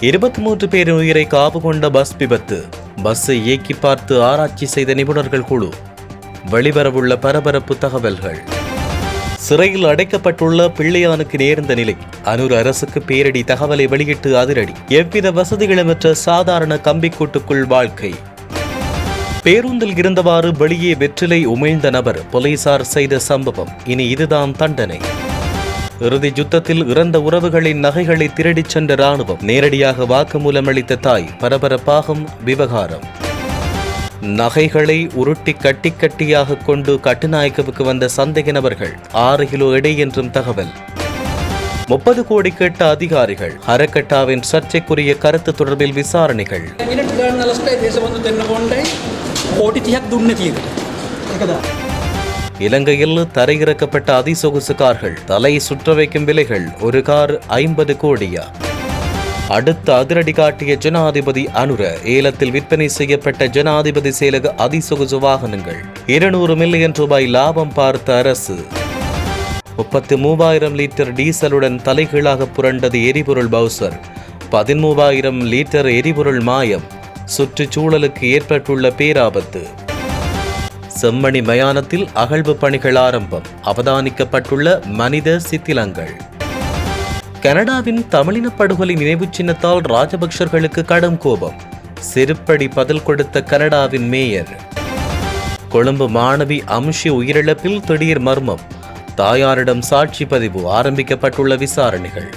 இருபத்தி மூன்று பேரின் உயிரை காவு கொண்ட பஸ் விபத்து. பஸ்ஸை இயக்கி பார்த்து ஆராய்ச்சி செய்த நிபுணர்கள் குழு. வெளிவரவுள்ள பரபரப்பு தகவல்கள். சிறையில் அடைக்கப்பட்டுள்ள பிள்ளையானுக்கு நேர்ந்த நிலை. அனூர் அரசுக்கு பேரடி தகவலை வெளியிட்டு அதிரடி. எவ்வித வசதிகளுமற்ற சாதாரண கம்பிக்கூட்டுக்குள் வாழ்க்கை. பேருந்தில் இருந்தவாறு வெளியே வெற்றிலை உமிழ்ந்த நபர் போலீசார் செய்த சம்பவம். இனி இதுதான் தண்டனை. இறுதி யுத்தத்தில் இறந்த உறவுகளின் நகைகளை திருடிச் சென்ற ராணுவம் நேரடியாக வாக்குமூலம் அளித்த தாய் பரபரப்பாகும் விவகாரம். நகைகளை உருட்டி கட்டி கட்டியாக கொண்டு கட்டுநாயக்கவுக்கு வந்த சந்தேக நபர்கள் ஆறு கிலோ எடை என்றும் தகவல். முப்பது கோடி கேட்ட அதிகாரிகள் ஹரக்கட்டாவின் சர்ச்சைக்குரிய கருத்து தொடர்பில் விசாரணைகள். கோடி இலங்கையில் தரையிறக்கப்பட்ட அதிசொகுசு கார்கள் தலை சுற்ற வைக்கும் விலைகள் ஒரு கார் ஐம்பது கோடியா? அடுத்த அதிரடி காட்டிய ஜனாதிபதி அனுர ஏலத்தில் விற்பனை செய்யப்பட்ட ஜனாதிபதி செயலக அதிசொகுசு வாகனங்கள் இருநூறு மில்லியன் ரூபாய் லாபம் பார்த்த அரசு. முப்பத்தி மூவாயிரம் லிட்டர் டீசலுடன் தலைகீழாக புரண்டது எரிபொருள் பவுசர். பதிமூவாயிரம் லிட்டர் எரிபொருள் மாயம். சுற்றுச்சூழலுக்கு ஏற்பட்டுள்ள பேராபத்து. செம்மணி மயானத்தில் அகழ்வு பணிகள் ஆரம்பம். அவதானிக்கப்பட்டுள்ள மனித சித்திலங்கள். கனடாவின் தமிழின படுகொலை நினைவுச் சின்னத்தால் ராஜபக்சர்களுக்கு கடும் கோபம். செருப்படி பதில் கொடுத்த கனடாவின் மேயர். கொழும்பு மாணவி அம்ஷி உயிரிழப்பில் திடீர் மர்மம். தாயாரிடம் சாட்சி பதிவு ஆரம்பிக்கப்பட்டுள்ள விசாரணைகள்.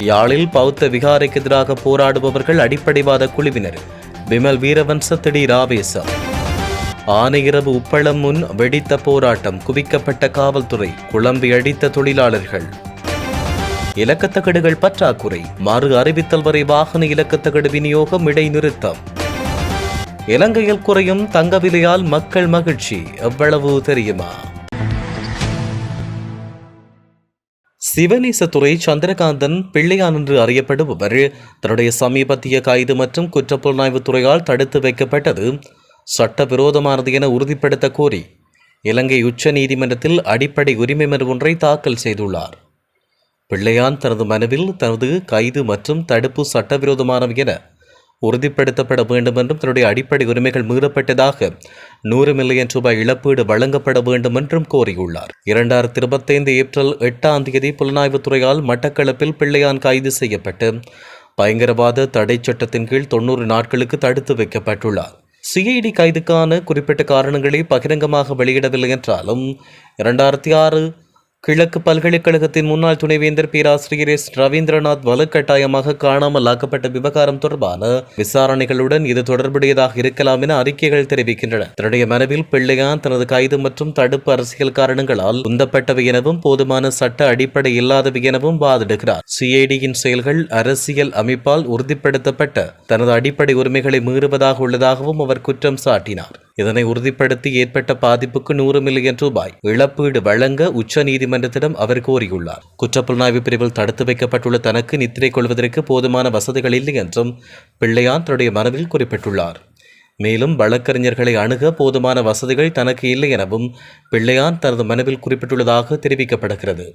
யாழில் பௌத்த விகாரைக்கு எதிராக போராடுபவர்கள் அடிப்படைவாத குழுவினர். விமல் வீரவன்ச திடீர் ஆவேசம். ஆனையிரவு உப்பளம் முன் வெடித்த போராட்டம் குவிக்கப்பட்ட காவல்துறை குழம்பி அடித்த தொழிலாளர்கள். இலக்கத்தகடுகள் பற்றாக்குறை மறு அறிவித்தல் வரை வாகன இலக்கத்தகடு விநியோகம் இடைநிறுத்தம். இலங்கையில் குறையும் தங்க விலையால் மக்கள் மகிழ்ச்சி எவ்வளவு தெரியுமா? சிவநேசத்துறை சந்திரகாந்தன் பிள்ளையான் என்று அறியப்படுபவர் தன்னுடைய சமீபத்திய கைது மற்றும் குற்றப்புலனாய்வுத் துறையால் தடுத்து வைக்கப்பட்டது. சட்டவிரோதமானது என உறுதிப்படுத்த கோரி இலங்கை உச்ச நீதிமன்றத்தில் அடிப்படை உரிமை மனு ஒன்றை தாக்கல் செய்துள்ளார். பிள்ளையான் தனது மனுவில் தனது கைது மற்றும் தடுப்பு சட்டவிரோதமானவை என உறுதிப்படுத்தப்பட வேண்டும் என்றும் தன்னுடைய அடிப்படை உரிமைகள் மீறப்பட்டதாக நூறு மில்லியன் ரூபாய் இழப்பீடு வழங்கப்பட வேண்டும் என்றும் கோரியுள்ளார். இரண்டாயிரத்தி இருபத்தைந்து ஏப்ரல் எட்டாம் தேதி புலனாய்வுத் துறையால் மட்டக்களப்பில் பிள்ளையான் கைது செய்யப்பட்டு பயங்கரவாத தடை சட்டத்தின் கீழ் தொண்ணூறு நாட்களுக்கு தடுத்து வைக்கப்பட்டுள்ளார். சிஐடி கைதுக்கான குறிப்பிட்ட காரணங்களை பகிரங்கமாக வெளியிடவில்லை என்றாலும் இரண்டாயிரத்தி ஆறு கிழக்கு பல்கலைக்கழகத்தின் முன்னாள் துணைவேந்தர் பேராசிரியர் எஸ் ரவீந்திரநாத் வலுக்கட்டாயமாக காணாமல் ஆக்கப்பட்ட விவகாரம் தொடர்பான விசாரணைகளுடன் இது தொடர்புடையதாக இருக்கலாம் என அறிக்கைகள் தெரிவிக்கின்றன. தன்னுடைய மனுவில் பிள்ளையான் தனது கைது மற்றும் தடுப்பு அரசியல் காரணங்களால் உந்தப்பட்டவை எனவும் போதுமான சட்ட அடிப்படை இல்லாதவை எனவும் வாதிடுகிறார். சிஐடியின் செயல்கள் அரசியல் அமைப்பால் உறுதிப்படுத்தப்பட்ட தனது அடிப்படை உரிமைகளை மீறுவதாக உள்ளதாகவும் அவர் குற்றம் சாட்டினார். இதனை உறுதிப்படுத்தி ஏற்பட்ட பாதிப்புக்கு நூறு மில்லியன் ரூபாய் இழப்பீடு வழங்க உச்ச நீதிமன்றத்திடம் அவர் கோரியுள்ளார். குற்றப்புலனாய்வு பிரிவில் தடுத்து வைக்கப்பட்டுள்ள தனக்கு நித்திரை கொள்வதற்கு போதுமான வசதிகள் இல்லை என்றும் பிள்ளையான் தன்னுடைய மனதில் குறிப்பிட்டுள்ளார். மேலும் வழக்கறிஞர்களை அணுக போதுமான வசதிகள் தனக்கு இல்லை எனவும் பிள்ளையான் தனது மனவில் குறிப்பிட்டுள்ளதாக தெரிவிக்கப்படுகிறது.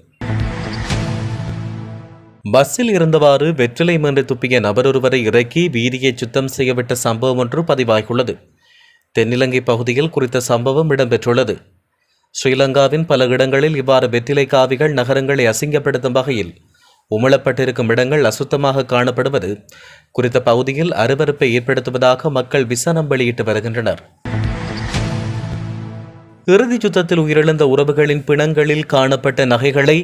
பஸ்ஸில் இருந்தவாறு வெற்றிலை மீன்று துப்பிய நபரொருவரை இறக்கி வீதியை சுத்தம் செய்யவிட்ட சம்பவம் ஒன்று பதிவாகியுள்ளது. தென்னிலங்கை பகுதியில் குறித்த சம்பவம் இடம்பெற்றுள்ளது. ஸ்ரீலங்காவின் பல இடங்களில் இவ்வாறு வெற்றிலை காவிகள் நகரங்களை அசிங்கப்படுத்தும் வகையில் உமிழப்பட்டிருக்கும் இடங்கள் அசுத்தமாக காணப்படுவது குறித்த பகுதியில் அருவறுப்பை ஏற்படுத்துவதாக மக்கள் விசனம் வெளியிட்டு வருகின்றனர். இறுதிச் சுத்தத்தில் உயிரிழந்த உறவுகளின் பிணங்களில் காணப்பட்ட நகைகளை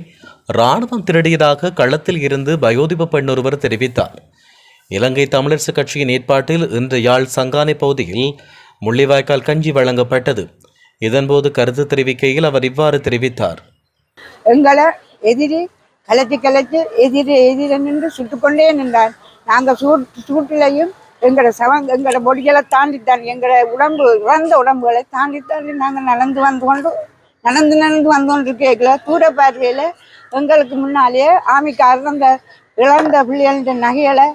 இராணுவம் திருடியதாக களத்தில் இருந்து வயோதிப பெண்ணொருவர் தெரிவித்தார். இலங்கை தமிழரசு கட்சியின் ஏற்பாட்டில் இன்று யாழ் சங்கானை பகுதியில் முள்ளிவாய்க்கால் கஞ்சி வழங்கப்பட்டது. இதன்போது கருத்து தெரிவிக்கையில் அவர் இவ்வாறு தெரிவித்தார். எங்களை எதிரி கலத்தி கலத்தி எதிரி எதிரி நின்று சுட்டுக்கொண்டே நின்றார். நாங்கள் சூட் சூட்டிலையும் எங்களோட சவங் எங்களோட பொடிகளை தாண்டித்தான் எங்களோட உடம்பு இறந்த உடம்புகளை தாண்டித்தான் நாங்கள் நடந்து வந்து கொண்டு நடந்து நடந்து வந்து கொண்டு இருக்கல தூர பார்வையில் எங்களுக்கு முன்னாலேயே ஆமிக்காரர் அந்த இழந்த பிள்ளைகளின் நகைகளை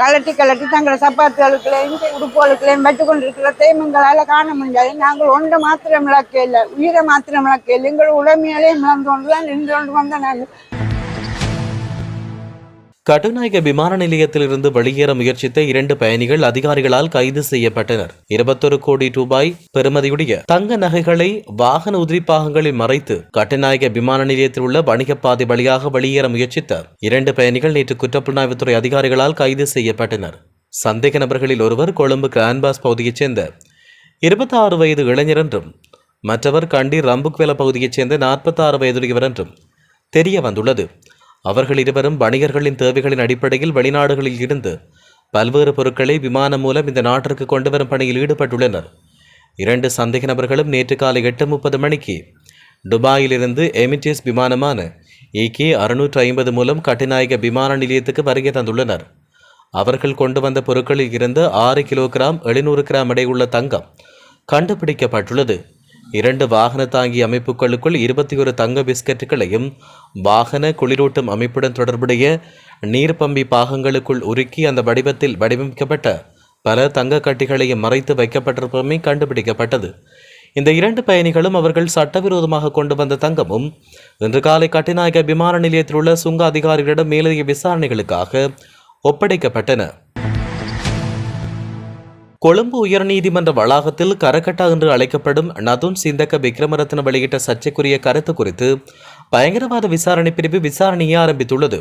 கலட்டி கலட்டி தங்களை சப்பாத்துகளுக்குள்ளேயும் உடுப்புகளுக்குள்ளேயும் வச்சு கொண்டு இருக்கிறதையும் எங்களால் காண முடியாது. நாங்கள் ஒன்றை மாத்திரம் இழக்க இல்லை. உயிரை மாத்திரம் இழக்க இல்லை. எங்கள் உடமையாலே இழந்து கொண்டு தான் நின்று கொண்டு வந்த நாங்கள். கட்டுநாயக விமான நிலையத்திலிருந்து வெளியேற முயற்சித்த இரண்டு பயணிகள் அதிகாரிகளால் கைது செய்யப்பட்டனர். இருபத்தொரு கோடி ரூபாய் பெறுமதியுடைய தங்க நகைகளை வாகன உதிரிப்பாகங்களில் மறைத்து கட்டுநாயக விமான நிலையத்தில் உள்ள வணிக பாதை வழியாக வெளியேற முயற்சித்த இரண்டு பயணிகள் நேற்று குற்றப்புலனாய்வுத்துறை அதிகாரிகளால் கைது செய்யப்பட்டனர். சந்தேக நபர்களில் ஒருவர் கொழும்பு கிரான்பாஸ் பகுதியைச் சேர்ந்த இருபத்தாறு வயது இளைஞர் என்றும் மற்றவர் கண்டி ரம்புக்வேல பகுதியைச் சேர்ந்த நாற்பத்தாறு வயதுடையவர் என்றும் தெரிய வந்துள்ளது. அவர்கள் இருவரும் வணிகர்களின் தேவைகளின் அடிப்படையில் வெளிநாடுகளில் இருந்து பல்வேறு பொருட்களை விமானம் மூலம் இந்த நாட்டிற்கு கொண்டு வரும் பணியில் ஈடுபட்டுள்ளனர். இரண்டு சந்தேக நபர்களும் நேற்று காலை எட்டு முப்பது மணிக்கு துபாயிலிருந்து எமிட்டேஸ் விமானமான ஏகே அறுநூற்று ஐம்பது மூலம் கட்டுநாயக விமான நிலையத்துக்கு வருகை தந்துள்ளனர். அவர்கள் கொண்டு வந்த பொருட்களில் இருந்து ஆறு கிலோ கிராம் எழுநூறு கிராம் எடையுள்ள தங்கம் கண்டுபிடிக்கப்பட்டுள்ளது. இரண்டு வாகன தாங்கி அமைப்புகளுக்குள் இருபத்தி ஒரு தங்க பிஸ்கட்டுகளையும் வாகன குளிரூட்டும் அமைப்புடன் தொடர்புடைய நீர்ப்பம்பி பாகங்களுக்குள் உருக்கி அந்த வடிவத்தில் வடிவமைக்கப்பட்ட பல தங்க கட்டிகளையும் மறைத்து வைக்கப்பட்டிருப்பதுமே கண்டுபிடிக்கப்பட்டது. இந்த இரண்டு பயணிகளும் அவர்கள் சட்டவிரோதமாக கொண்டு வந்த தங்கமும் இன்று காலை கட்டிநாயக விமான நிலையத்தில் உள்ள சுங்க அதிகாரிகளிடம் மேலதிக விசாரணைகளுக்காக ஒப்படைக்கப்பட்டன. கொழும்பு உயர்நீதிமன்ற வளாகத்தில் கரகட்டா என்று அழைக்கப்படும் நதுன் சிந்தக்க விக்ரமரத்ன வெளியிட்ட சர்ச்சைக்குரிய கருத்து குறித்து பயங்கரவாத விசாரணை பிரிவு விசாரணையை ஆரம்பித்துள்ளது.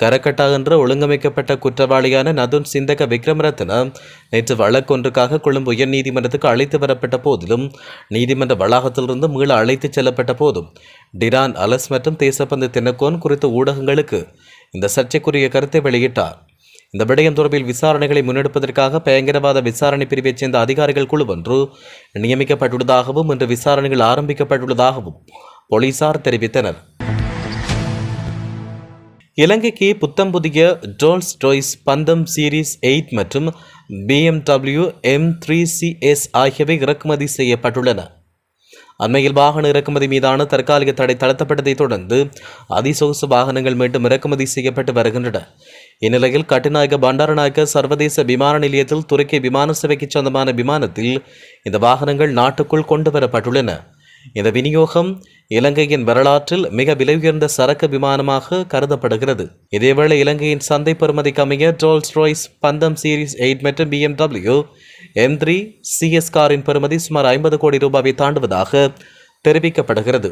கரகட்டா என்ற ஒழுங்கமைக்கப்பட்ட குற்றவாளியான நதுன் சிந்தக விக்ரமரத்ன நேற்று வழக்கொன்றுக்காக கொழும்பு உயர்நீதிமன்றத்துக்கு அழைத்து வரப்பட்ட போதிலும் நீதிமன்ற வளாகத்திலிருந்து மீள அழைத்துச் செல்லப்பட்ட போதும் டிரான் அலஸ் மற்றும் தேசப்பந்து தென்னக்கோன் குறித்த ஊடகங்களுக்கு இந்த சர்ச்சைக்குரிய கருத்தை வெளியிட்டார். இந்த விடயம் தொடர்பில் விசாரணைகளை முன்னெடுப்பதற்காக பயங்கரவாத விசாரணை பிரிவைச் சேர்ந்த அதிகாரிகள் குழு ஒன்று நியமிக்கப்பட்டுள்ளதாகவும் இன்று விசாரணைகள் ஆரம்பிக்கப்பட்டுள்ளதாகவும் போலீசார் தெரிவித்தனர். இலங்கைக்கு புத்தம் புதிய Rolls Royce Phantom series eight மற்றும் பிஎம்டபிள்யூ எம் த்ரீ சிஎஸ் ஆகியவை இறக்குமதி செய்யப்பட்டுள்ளன. அண்மையில் வாகன இறக்குமதி மீதான தற்காலிக தடை தளர்த்தப்பட்டதைத் தொடர்ந்து அதிசொகுசு வாகனங்கள் மீண்டும் இறக்குமதி செய்யப்பட்டு வருகின்றன. இந்நிலையில் கட்டுநாயக்க பண்டாரநாயக்க சர்வதேச விமான நிலையத்தில் துருக்கி விமான சேவைக்கு சொந்தமான விமானத்தில் இந்த வாகனங்கள் நாட்டுக்குள் கொண்டு வரப்பட்டுள்ளன. இந்த விநியோகம் இலங்கையின் வரலாற்றில் மிக விலை உயர்ந்த சரக்கு விமானமாக கருதப்படுகிறது. இதேவேளை இலங்கையின் சந்தை பெறுமதிக்கு அமைய Rolls Royce Phantom series eight மற்றும் பிஎம்டபிள்யூ எம் த்ரீ சிஎஸ் காரின் பெறுமதி சுமார் ஐம்பது கோடி ரூபாயை தாண்டுவதாக தெரிவிக்கப்படுகிறது.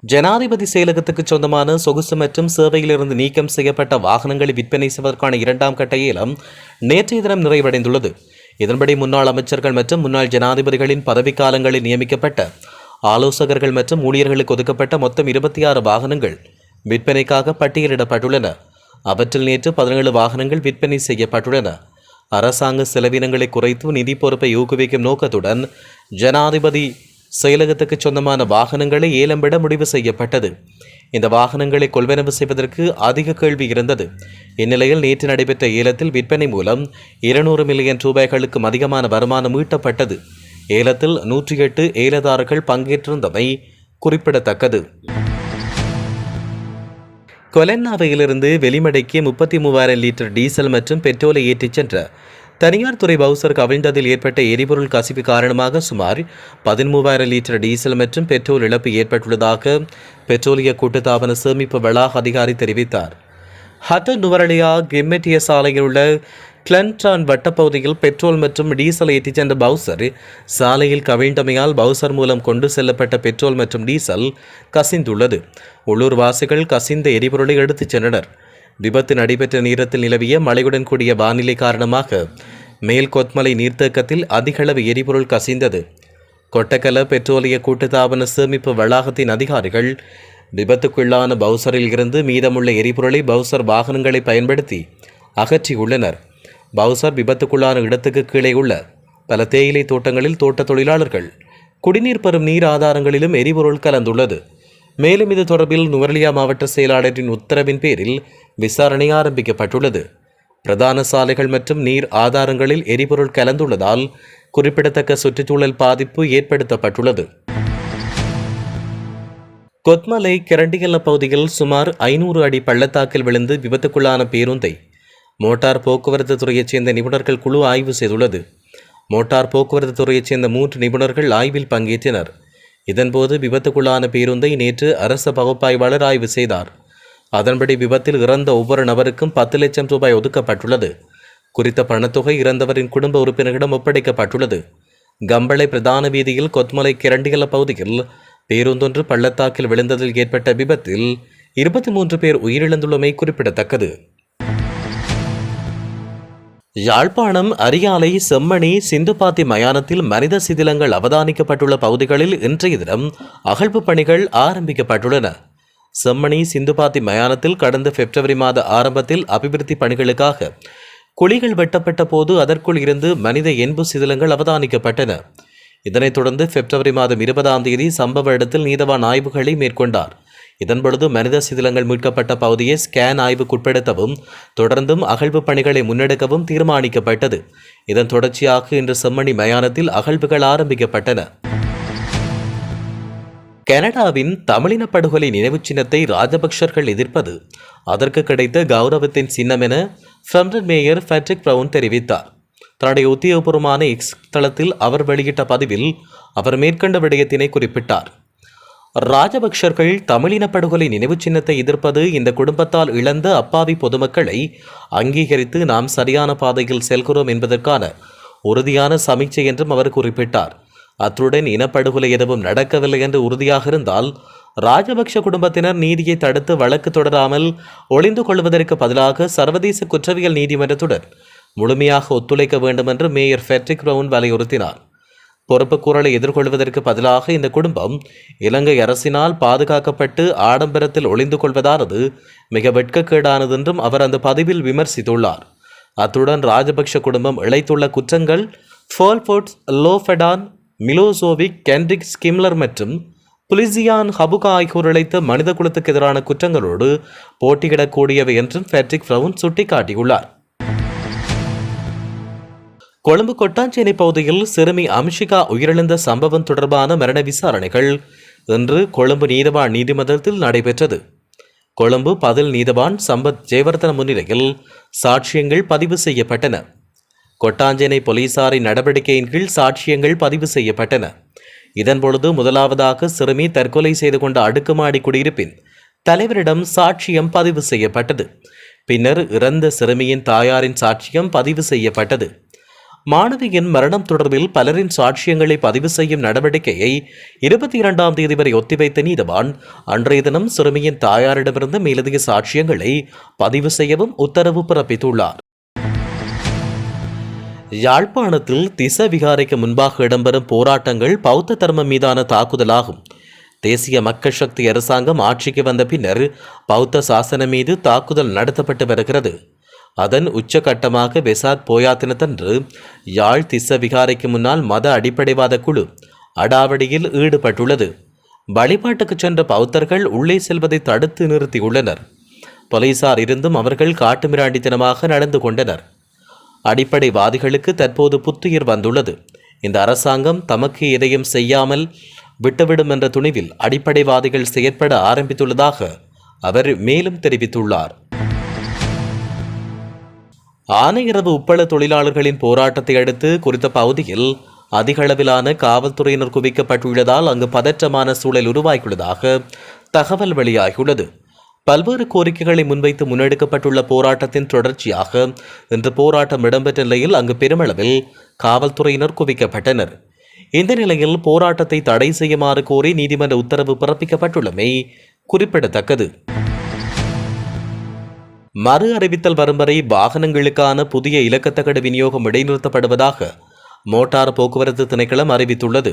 ஜனாதிபதி செயலகத்துக்கு சொந்தமான சொகுசு மற்றும் சேவையிலிருந்து நீக்கம் செய்யப்பட்ட வாகனங்களை விற்பனை செய்வதற்கான இரண்டாம் கட்ட ஏலம் நேற்றைய தினம் நிறைவடைந்துள்ளது. இதன்படி முன்னாள் அமைச்சர்கள் மற்றும் முன்னாள் ஜனாதிபதிகளின் பதவிக்காலங்களில் நியமிக்கப்பட்ட ஆலோசகர்கள் மற்றும் ஊழியர்களுக்கு ஒதுக்கப்பட்ட மொத்தம் இருபத்தி ஆறு வாகனங்கள் விற்பனைக்காக பட்டியலிடப்பட்டுள்ளன. அவற்றில் நேற்று பதினேழு வாகனங்கள் விற்பனை செய்யப்பட்டுள்ளன. அரசாங்க செலவினங்களை குறைத்து நிதி பொறுப்பை ஊக்குவிக்கும் நோக்கத்துடன் ஜனாதிபதி செயலகத்துக்கு சொந்தமான வாகனங்களை ஏலம் விட முடிவு செய்யப்பட்டது. இந்த வாகனங்களை கொள்வனவு செய்வதற்கு அதிக கேள்வி இருந்தது. இந்நிலையில் நேற்று நடைபெற்ற ஏலத்தில் விற்பனை மூலம் இருநூறு மில்லியன் ரூபாய்களுக்கும் அதிகமான வருமானம் ஈட்டப்பட்டது. ஏலத்தில் நூற்றி எட்டு ஏலதாரர்கள் பங்கேற்றிருந்தமை குறிப்பிடத்தக்கது. கொலென்னாவையிலிருந்து வெளிமடைக்கு முப்பத்தி மூவாயிரம் லிட்டர் டீசல் மற்றும் பெட்ரோலை ஏற்றிச் சென்ற தனியார் துறை பவுசர் கவிழ்ந்ததில் ஏற்பட்ட எரிபொருள் கசிவு காரணமாக சுமார் பதிமூவாயிரம் லிட்டர் டீசல் மற்றும் பெட்ரோல் இழப்பு ஏற்பட்டுள்ளதாக பெட்ரோலிய கூட்டுத்தாபன சேமிப்பு வளாக அதிகாரி தெரிவித்தார். ஹட்ட நுவரலியா கிம்மெட்டிய சாலையில் உள்ள கிளன்டான் வட்டப்பகுதியில் பெட்ரோல் மற்றும் டீசல் ஏற்றிச் சென்ற பவுசர். சாலையில் கவிழ்ந்தமையால் பவுசர் மூலம் கொண்டு செல்லப்பட்ட பெட்ரோல் மற்றும் டீசல் கசிந்துள்ளது. உள்ளூர் வாசிகள் கசிந்த எரிபொருளை எடுத்துச் சென்றனர். விபத்து நடைபெற்ற நேரத்தில் நிலவிய மழையுடன் கூடிய வானிலை காரணமாக மேல் கொத்மலை நீர்த்தேக்கத்தில் அதிகளவு எரிபொருள் கசிந்தது. கொட்டக்கல பெட்ரோலிய கூட்டுத்தாபன சேமிப்பு வளாகத்தின் அதிகாரிகள் விபத்துக்குள்ளான பவுசரில் இருந்து மீதமுள்ள எரிபொருளை பவுசர் வாகனங்களை பயன்படுத்தி அகற்றியுள்ளனர். பவுசர் விபத்துக்குள்ளான இடத்துக்கு கீழே உள்ள பல தேயிலை தோட்டங்களில் தோட்ட தொழிலாளர்கள் குடிநீர் பெறும் நீர் ஆதாரங்களிலும் எரிபொருள் கலந்துள்ளது. மேலும் இது தொடர்பில் நுவரலியா மாவட்ட செயலாளரின் உத்தரவின் பேரில் விசாரணை ஆரம்பிக்கப்பட்டுள்ளது. பிரதான சாலைகள் மற்றும் நீர் ஆதாரங்களில் எரிபொருள் கலந்துள்ளதால் குறிப்பிடத்தக்க சுற்றுச்சூழல் பாதிப்பு ஏற்படுத்தப்பட்டுள்ளது. கொத்மலை கிரண்டிகல்ல பகுதியில் சுமார் ஐநூறு அடி பள்ளத்தாக்கில் விழுந்து விபத்துக்குள்ளான பேருந்தை மோட்டார் போக்குவரத்து துறையைச் சேர்ந்த நிபுணர்கள் குழு ஆய்வு செய்துள்ளது. மோட்டார் போக்குவரத்து துறையைச் சேர்ந்த மூன்று நிபுணர்கள் ஆய்வில் பங்கேற்றனர். இதன்போது விபத்துக்குள்ளான பேருந்தை நேற்று அரச பகுப்பாய்வாளர் ஆய்வு செய்தார். அதன்படி விபத்தில் இறந்த ஒவ்வொரு நபருக்கும் பத்து லட்சம் ரூபாய் ஒதுக்கப்பட்டுள்ளது. குறித்த பணத்தொகை இறந்தவரின் குடும்ப உறுப்பினரிடம் ஒப்படைக்கப்பட்டுள்ளது. கம்பளை பிரதான வீதியில் கொத்மலை கிரண்டிகல பகுதியில் பேருந்தொன்று பள்ளத்தாக்கில் விழுந்ததில் ஏற்பட்ட விபத்தில் இருபத்தி மூன்று பேர் உயிரிழந்துள்ளமை குறிப்பிடத்தக்கது. யாழ்ப்பாணம் அரியாலை செம்மணி சிந்துபாத்தி மயானத்தில் மனித சிதிலங்கள் அவதானிக்கப்பட்டுள்ள பகுதிகளில் இன்றைய தினம் அகழ்வு பணிகள் ஆரம்பிக்கப்பட்டுள்ளன. செம்மணி சிந்துபாத்தி மயானத்தில் கடந்த பிப்ரவரி மாத ஆரம்பத்தில் அபிவிருத்தி பணிகளுக்காக குழிகள் வெட்டப்பட்ட போது அதற்குள் இருந்து மனித எண்பு சிதிலங்கள் அவதானிக்கப்பட்டன. இதனைத் தொடர்ந்து பிப்ரவரி மாதம் இருபதாம் தேதி சம்பவ இடத்தில் நீதவான் ஆய்வுகளை மேற்கொண்டார். இதன்பொழுது மனித சிதிலங்கள் மீட்கப்பட்ட பகுதியை ஸ்கேன் ஆய்வுக்குட்படுத்தவும் தொடர்ந்தும் அகழ்வு பணிகளை முன்னெடுக்கவும் தீர்மானிக்கப்பட்டது. இதன் தொடர்ச்சியாக இன்று செம்மணி மயானத்தில் அகழ்வுகள் ஆரம்பிக்கப்பட்டன. கனடாவின் தமிழின படுகொலை நினைவுச் சின்னத்தை ராஜபக்சர்கள் எதிர்ப்பது அதற்கு கிடைத்த கௌரவத்தின் சின்னம் என ஃப்ரம்டன் மேயர் ஃபேட்ரிக் பிரவுன் தெரிவித்தார். தன்னுடைய உத்தியோகபூர்வமான எக்ஸ் தளத்தில் அவர் வெளியிட்ட பதிவில் அவர் மேற்கண்ட விடயத்தினை குறிப்பிட்டார். ராஜபக்சர்கள் தமிழின படுகொலை நினைவுச் சின்னத்தை எதிர்ப்பது இந்த குடும்பத்தால் இழந்த அப்பாவி பொதுமக்களை அங்கீகரித்து நாம் சரியான பாதையில் செல்கிறோம் என்பதற்கான உறுதியான சமீட்சை என்றும் அவர் குறிப்பிட்டார். அத்துடன் இனப்படுகொலை எதுவும் நடக்கவில்லை என்று உறுதியாக இருந்தால் ராஜபக்ஷ குடும்பத்தினர் நீதியை தடுத்து வழக்கு தொடராமல் ஒளிந்து கொள்வதற்கு பதிலாக சர்வதேச குற்றவியல் நீதிமன்றத்துடன் முழுமையாக ஒத்துழைக்க வேண்டும் என்று மேயர் ஃபெட்ரிக் பிரவுன் வலியுறுத்தினார். பொறுப்புக்கூறலை எதிர்கொள்வதற்கு பதிலாக இந்த குடும்பம் இலங்கை அரசினால் பாதுகாக்கப்பட்டு ஆடம்பரத்தில் ஒளிந்து கொள்வதானது மிக வெட்கக்கேடானது என்றும் அவர் அந்த பதிவில் விமர்சித்துள்ளார். அத்துடன் ராஜபக்ஷ குடும்பம் இழைத்துள்ள குற்றங்கள் ஃபோல்போர்ட்ஸ் லோஃபெடான் மிலோசோவிக் கென்ரிக் ஸ்கிம்லர் மற்றும் புலிசியான் ஹபுகா ஆகியோர் இழைத்த மனித குலத்துக்கு எதிரான குற்றங்களோடு போட்டியிடக்கூடியவை என்றும் ஃபெட்ரிக் பிரவுன் சுட்டிக்காட்டியுள்ளார். கொழும்பு கொட்டாஞ்சேனை பகுதியில் சிறுமி அம்ஷிகா உயிரிழந்த சம்பவம் தொடர்பான மரண விசாரணைகள் இன்று கொழும்பு நீதவான் நீதிமன்றத்தில் நடைபெற்றது. கொழும்பு பதில் நீதவான் சம்பத் ஜெயவர்தன முன்னிலையில் சாட்சியங்கள் பதிவு செய்யப்பட்டன. கொட்டாஞ்சேனை போலீசாரின் நடவடிக்கையின் கீழ் சாட்சியங்கள் பதிவு செய்யப்பட்டன. இதன்பொழுது முதலாவதாக சிறுமி தற்கொலை செய்து கொண்ட அடுக்குமாடி குடியிருப்பின் தலைவரிடம் சாட்சியம் பதிவு செய்யப்பட்டது. பின்னர் இறந்த சிறுமியின் தாயாரின் சாட்சியம் பதிவு செய்யப்பட்டது. மாணவியின் மரணம் தொடர்பில் பலரின் சாட்சியங்களை பதிவு செய்யும் நடவடிக்கையை இருபத்தி இரண்டாம் தேதி வரை ஒத்திவைத்த நீதவான் அன்றைய தினம் சிறுமியின் தாயாரிடமிருந்து மேலதிக சாட்சியங்களை பதிவு செய்யவும் உத்தரவு பிறப்பித்துள்ளார். யாழ்ப்பாணத்தில் திச விகாரைக்கு முன்பாக இடம்பெறும் போராட்டங்கள் பௌத்த தர்மம் மீதான தாக்குதலாகும். தேசிய மக்கள் சக்தி அரசாங்கம் ஆட்சிக்கு வந்த பின்னர் பௌத்த சாசனம் மீது தாக்குதல் நடத்தப்பட்டு வருகிறது. அதன் உச்சகட்டமாக வெசாக் போயாத்தினத்தன்று யாழ் திச விகாரைக்கு முன்னால் மத அடிப்படைவாத குழு அடாவடியில் ஈடுபட்டுள்ளது. வழிபாட்டுக்கு சென்ற பௌத்தர்கள் உள்ளே செல்வதை தடுத்து நிறுத்தியுள்ளனர். போலீசார் இருந்தும் அவர்கள் காட்டுமிராண்டித்தனமாக நடந்து கொண்டனர். அடிப்படைவாதிகளுக்கு தற்போது புத்துயிர் வந்துள்ளது. இந்த அரசாங்கம் தமக்கு எதையும் செய்யாமல் விட்டுவிடும் என்ற துணிவில் அடிப்படைவாதிகள் செயற்பட ஆரம்பித்துள்ளதாக அவர் மேலும் தெரிவித்துள்ளார். ஆனையிரவு உப்பள தொழிலாளர்களின் போராட்டத்தை அடுத்து குறித்த பகுதியில் அதிக அளவிலான காவல்துறையினர் குவிக்கப்பட்டுள்ளதால் அங்கு பதற்றமான சூழல் உருவாகியுள்ளதாக தகவல் வெளியாகியுள்ளது. பல்வேறு கோரிக்கைகளை முன்வைத்து முன்னெடுக்கப்பட்டுள்ள போராட்டத்தின் தொடர்ச்சியாக இன்று போராட்டம் இடம்பெற்ற நிலையில் அங்கு பெருமளவில் காவல்துறையினர் குவிக்கப்பட்டனர். இந்த நிலையில் போராட்டத்தை தடை செய்யுமாறு கோரி நீதிமன்ற உத்தரவு பிறப்பிக்கப்பட்டுள்ளமை குறிப்பிடத்தக்கது. மறு அறிவித்தல் வரும் வரை வாகனங்களுக்கான புதிய இலக்கத்தகடு விநியோகம் இடைநிறுத்தப்படுவதாக மோட்டார் போக்குவரத்து திணைக்களம் அறிவித்துள்ளது.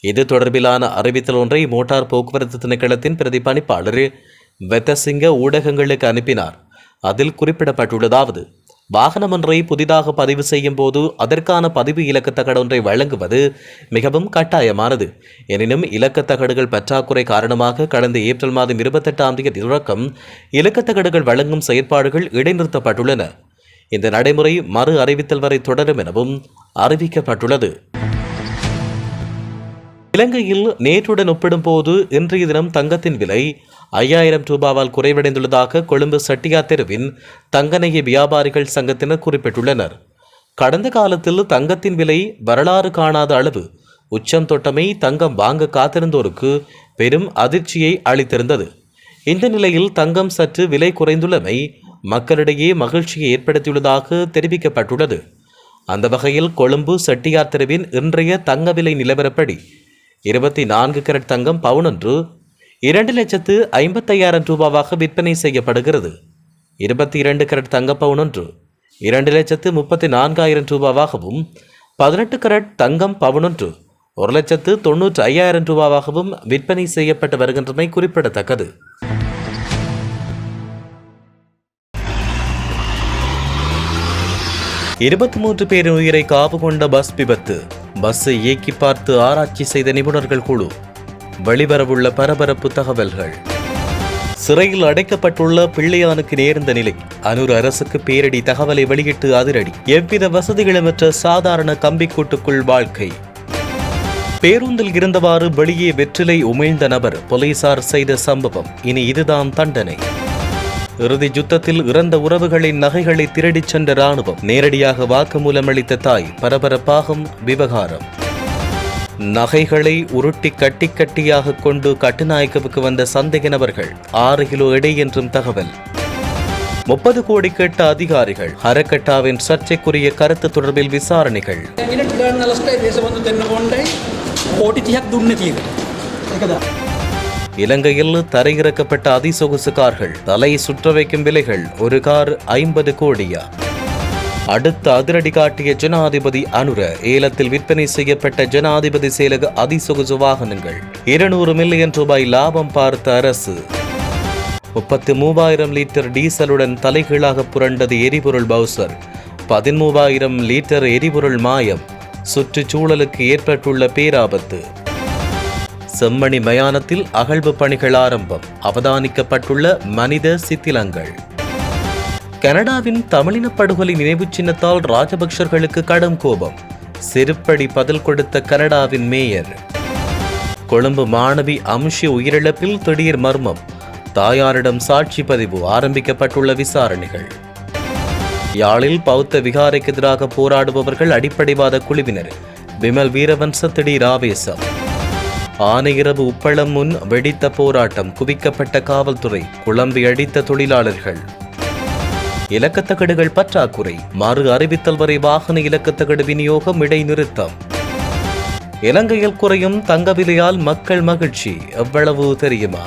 இது தொடர்பிலான அறிவித்தல் ஒன்றை மோட்டார் போக்குவரத்து திணைக்களத்தின் பிரதிபணிப்பாளர் வெத்தசிங்க ஊடகங்களுக்கு அனுப்பினார். அதில் குறிப்பிடப்பட்டுள்ளதாவது வாகனம் ஒன்றை புதிதாக பதிவு செய்யும் போது அதற்கான பதிவு இலக்கத்தகடு ஒன்றை வழங்குவது மிகவும் கட்டாயமானது. எனினும் இலக்கத்தகடுகள் பற்றாக்குறை காரணமாக கடந்த ஏப்ரல் மாதம் இருபத்தெட்டாம் தேதி தொடக்கம் இலக்கத்தகடுகள் வழங்கும் செயற்பாடுகள் இடைநிறுத்தப்பட்டுள்ளன. இந்த நடைமுறை மறு அறிவித்தல் வரை தொடரும் எனவும் அறிவிக்கப்பட்டுள்ளது. இலங்கையில் நேற்றுடன் ஒப்பிடும்போது இன்றைய தினம் தங்கத்தின் விலை ஐயாயிரம் ரூபாவால் குறைவடைந்துள்ளதாக கொழும்பு சட்டியா தெருவின் தங்கநகை வியாபாரிகள் சங்கத்தினர் குறிப்பிட்டுள்ளனர். கடந்த காலத்தில் தங்கத்தின் விலை வரலாறு காணாத அளவு உச்சம் தொட்டமை தங்கம் வாங்க காத்திருந்தோருக்கு பெரும் அதிர்ச்சியை அளித்திருந்தது. இந்த நிலையில் தங்கம் சற்று விலை குறைந்துள்ளமை மக்களிடையே மகிழ்ச்சியை ஏற்படுத்தியுள்ளதாக தெரிவிக்கப்பட்டுள்ளது. அந்த வகையில் கொழும்பு செட்டியார் தெருவின் இன்றைய தங்க விலை நிலவரப்படி இருபத்தி நான்கு கரட் தங்கம் பவுனொன்று இரண்டு லட்சத்து ஐம்பத்தையாயிரம் ரூபாவாக விற்பனை செய்யப்படுகிறது. இருபத்தி இரண்டு கரட் தங்க பவுனொன்று இரண்டு லட்சத்து முப்பத்தி நான்காயிரம் ரூபாவாகவும் பதினெட்டு கரட் தங்கம் பவுனொன்று ஒரு லட்சத்து தொன்னூற்றி ஐயாயிரம் ரூபாவாகவும் விற்பனை செய்யப்பட்டு வருகின்றமை குறிப்பிடத்தக்கது. இருபத்தி மூன்று பேரின் உயிரை காவு கொண்ட பஸ் விபத்து. பஸ்ஸை இயக்கி பார்த்து ஆராய்ச்சி செய்த நிபுணர்கள் குழு. வெளிவரவுள்ள பரபரப்பு தகவல்கள். சிறையில் அடைக்கப்பட்டுள்ள பிள்ளையானுக்கு நேர்ந்த நிலை. அனூர் அரசுக்கு பேரடி தகவலை வெளியிட்டு அதிரடி. எவ்வித வசதிகளுமற்ற சாதாரண கம்பிக்கூட்டுக்குள் வாழ்க்கை. பேருந்தில் இருந்தவாறு வெளியே வெற்றிலை உமிழ்ந்த நபர் போலீசார் செய்த சம்பவம். இனி இதுதான் தண்டனை. இறுதி யுத்தத்தில் இறந்த உறவுகளின் நகைகளை திருடிச் சென்ற ராணுவம் நேரடியாக வாக்குமூலம் அளித்த தாய் பரபரப்பாகும் விவகாரம். நகைகளை உருட்டி கட்டி கட்டியாக கொண்டு கட்டுநாயக்கவுக்கு வந்த சந்தேக நபர்கள் ஆறு கிலோ எடை என்றும் தகவல். முப்பது கோடி கேட்ட அதிகாரிகள் ஹரக்கட்டாவின் சர்ச்சைக்குரிய கருத்து தொடர்பில் விசாரணைகள். கோடி இலங்கையில் தரையிறக்கப்பட்ட அதிசொகுசு கார்கள் தலை சுற்ற வைக்கும் விலைகள் ஒரு கார் ஐம்பது கோடியா? அடுத்த அதிரடி காட்டிய ஜனாதிபதி அனுர ஏலத்தில் விற்பனை செய்யப்பட்ட ஜனாதிபதி செயலக அதிசொகுசு வாகனங்கள் இருநூறு மில்லியன் ரூபாய் லாபம் பார்த்த அரசு. முப்பத்தி மூவாயிரம் லிட்டர் டீசலுடன் தலைகீழாக புரண்டது எரிபொருள் பவுசர். பதிமூவாயிரம் லிட்டர் எரிபொருள் மாயம். சுற்றுச்சூழலுக்கு ஏற்பட்டுள்ள பேராபத்து. செம்மணி மயானத்தில் அகழ்வு பணிகள் ஆரம்பம். அவதானிக்கப்பட்டுள்ள மனித சித்திலங்கள். கனடாவின் தமிழின படுகொலை நினைவு சின்னத்தால் ராஜபக்சர்களுக்கு கடும் கோபம். செருப்படி பதில் கொடுத்த கனடாவின் மேயர். கொழும்பு மாணவி அம்ஷி உயிரிழப்பில் திடீர் மர்மம். தாயாரிடம் சாட்சி பதிவு ஆரம்பிக்கப்பட்டுள்ள விசாரணைகள். யாழில் பௌத்த விகாரைக்கு எதிராக போராடுபவர்கள் அடிப்படைவாத குழுவினர். விமல் வீரவன்ச திடீர் ஆவேசம். ஆனையிரவு உப்பளம் முன் வெடித்த போராட்டம் குவிக்கப்பட்ட காவல்துறை குழம்பி அடித்த தொழிலாளர்கள். இலக்கத்தகடுகள் பற்றாக்குறை மறு அறிவித்தல் வரை வாகன இலக்கத்தகடு விநியோகம் இடைநிறுத்தம். இலங்கையில் குறையும் தங்க விலையால் மக்கள் மகிழ்ச்சி எவ்வளவு தெரியுமா?